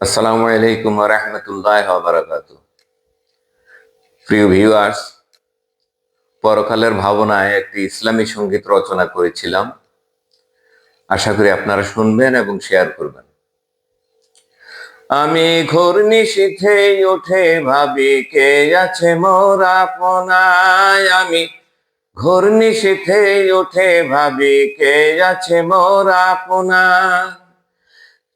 আসসালামু আলাইকুম রহমতুল্লাহ বারাকাতু। প্রিয় ভিউয়ার্স, পরকালের ভাবনায় একটি ইসলামী সংগীত রচনা করেছিলাম। আশা করি আপনারা শুনবেন এবং শেয়ার করবেন। আমি ঘোর নিশীথে উঠে ভাবি, কে আছে মোর আপনায়? আমি ঘোর নিশীথে উঠে ভাবি, কে আছে মোর আপনায়?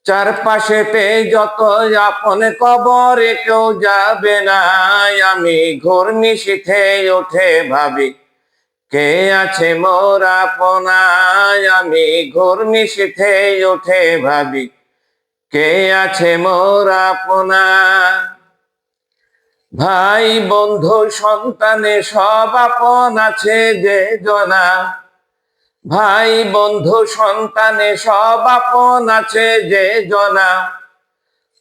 চারপাশেতে যত আপন কবরে কেউ যাবে না। আমি ঘোর নিশীথে ওঠে ভাবি, কে আছে মোর আপনায়? আমি ঘোর নিশীথে ওঠে ভাবি, কে আছে মোর আপনা ভাই, বন্ধু, সন্তানে সব আপন আছে যে জনা। ভাই বন্ধু সন্তানে সব আপন আছে যে জনা।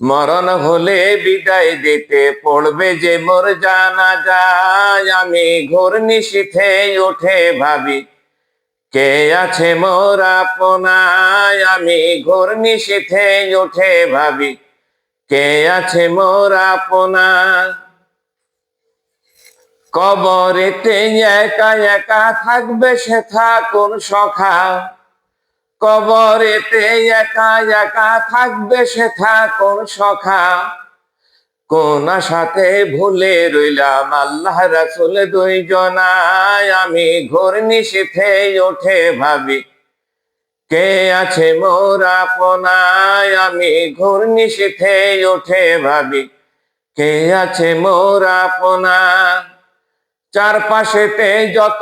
মরণ হলে বিদায় দিতে পড়বে যে মোর জানা যায়। আমি ঘোর নিশীথে উঠে ভাবি, কে আছে মোর আপনায়? আমি ঘোর নিশীথে উঠে ভাবি, কে আছে মোর আপনা কবরেতে একা একা থাকবে সে থাকুন সখা? কবরেতে একা একা থাকবে সে থাকুন সখা? কোন সাথে ভুলে রইলাম আল্লাহ রাসুল দুই জনায় আমি ঘোর নিশীথে উঠে ভাবি, কে আছে মোর আপনায়? আমি ঘোর নিশীথে উঠে ভাবি, কে আছে মোর আপনা? চারপাশেতে যত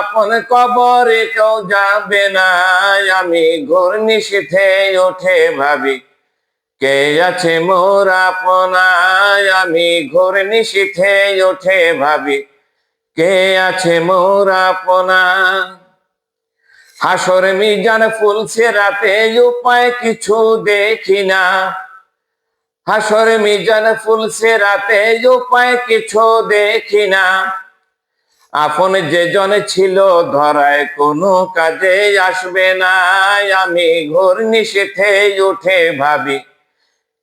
আপন কবরে কেউ যাবে না। আমি ঘোর নিশীথে উঠে ভাবি, কে আছে মোর আপনায়? আমি ঘোর নিশীথে উঠে ভাবি, কে আছে মোর আপনা হাসর মিজান ফুলছে রাতে, উপায় কিছু দেখি না। হাসর মিজান ফুলছে রাতে, উপায় কিছু দেখি না। আপন যে জন ছিল ধরায় কোনো কাজে আসবে না আমি ঘোর নিষেধে উঠে ভাবি,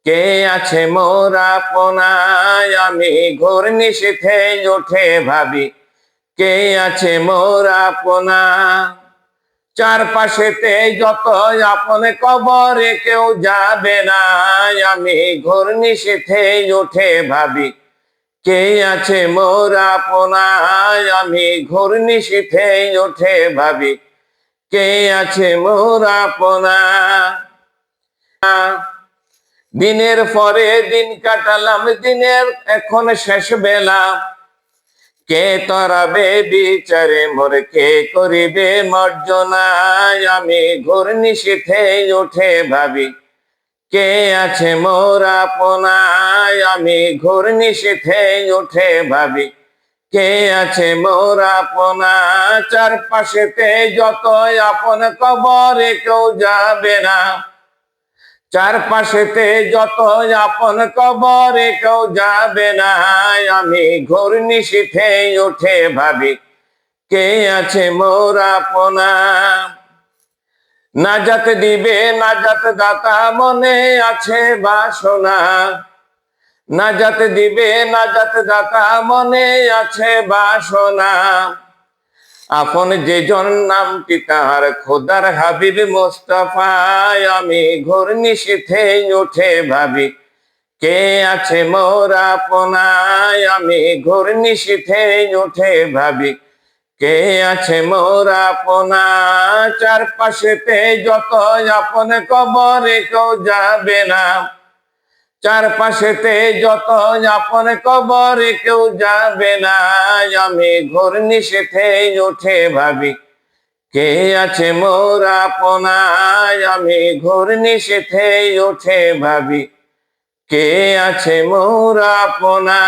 কে আছে মোর আপনায় আমি ঘোর নিষেধে উঠে ভাবি, কে আছে মোর আপনা চারপাশেতে যত আপন কবরে কেউ যাবে না আমি ঘোর নিষেধে উঠে ভাবি কে আছে মোর আপনায়? আমি ঘোর নিশীথে উঠে ভাবি, কে আছে মোর আপনা দিনের পরে দিন কাটালাম, দিনের এখন শেষ বেলা। কে তরাবে বিচারে, মোর কে করিবে মর্জনায়? আমি ঘোর নিশীথে উঠে ভাবি কে আছে মোর আপনায়? আমি ঘোর নিশীথে উঠে ভাবি, কে আছে মোর আপনা চারপাশেতে যত আপন কবরে কেউ যাবে না। চারপাশেতে যত আপন কবরে কেউ যাবে না। আমি ঘোর নিশীথে উঠে ভাবি, কে আছে মোর আপনা নাজাত দিবে, নাজাত দাতা মনে আছে বাসনা। নাজাত দিবে, নাজাত দাতা মনে আছে বাসনা। আপন যে জন নামটি তাহার খোদার হাবিব মোস্তফায়, আমি ঘোর নিশীথে উঠে ভাবি, কে আছে মোর আপনায় আমি ঘোর নিশীথে উঠে ভাবি কে আছে মোর আপনা? চারপাশেতে যত আপন কবরে কেউ যাবে না। চারপাশেতে যত আপন কবরে কেউ যাবে না। আমি ঘোর নিষেধে উঠে ভাবি, কে আছে মোর আপনায় আমি ঘোর নিষেধে উঠে ভাবি, কে আছে মোর আপনা?